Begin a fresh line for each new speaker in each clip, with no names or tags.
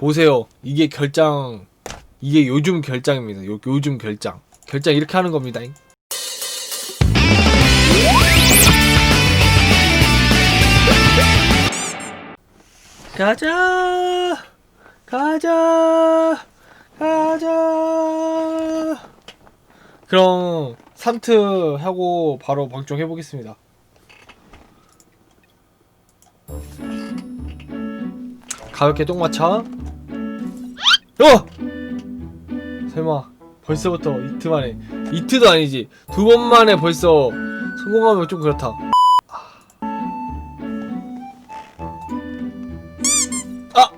보세요. 이게 결장, 이게 요즘 결장입니다. 요, 요즘 결장. 결장 이렇게 하는 겁니다. 가자, 가자, 가자. 그럼 3트 하고 바로 방송해 보겠습니다. 가볍게 똥 맞춰. 어! 설마 벌써부터 이트 만에 이트도 아니지 두 번 만에 벌써 성공하면 좀 그렇다. 아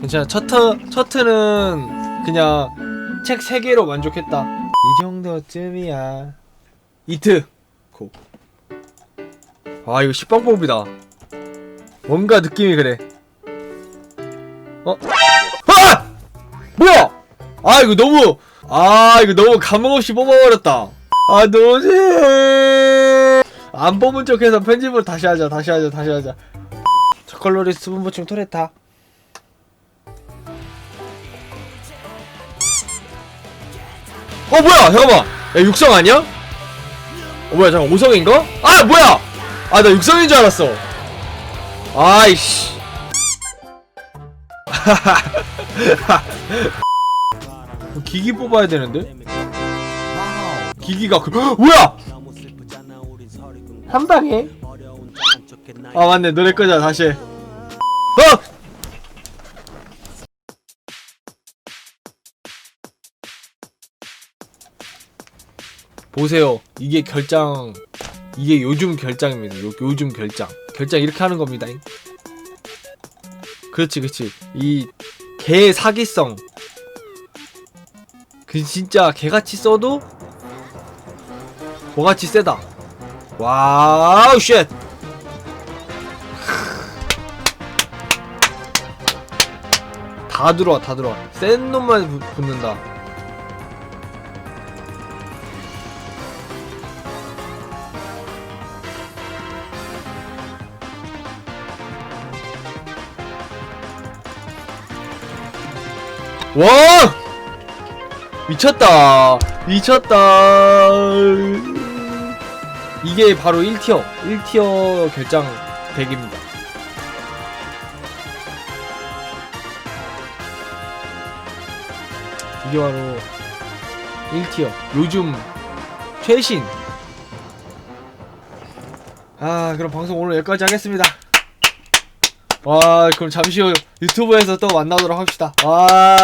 괜찮아 첫트 첫트는 그냥 책세 개로 만족했다. 이 정도쯤이야. 이트 고. 아 이거 식빵법이다. 뭔가 느낌이 그래. 어? 아! 이거 너무 아 이거 너무 감흥 없이 뽑아버렸다. 아 너무 안 뽑은 척해서 편집을 다시 하자 다시 하자 다시 하자. 초콜릿 수분 보충 토레타. 어 뭐야 잠깐만 야 육성 아니야? 어 뭐야 잠깐 오성인가? 아 뭐야 아 나 육성인 줄 알았어 아이씨 기기 뽑아야 되는데? 기기가 그 뭐야? 한 방에? 아 맞네 노래 끄자 다시 해. 어! 보세요 이게 결장 이게 요즘 결장입니다 요, 요즘 결장 결장 이렇게 하는 겁니다 그렇지 그렇지 이개 사기성 그 진짜 개같이 써도 뭐같이 세다. 와우 쉣. 다 들어와 다 들어와. 센 놈만 붙- 붙는다. 와 미쳤다. 미쳤다. 이게 바로 1티어. 1티어 결장 덱입니다. 이게 바로 1티어. 요즘 최신. 아 그럼 방송 오늘 여기까지 하겠습니다. 와 그럼 잠시 후 유튜브에서 또 만나도록 합시다. 와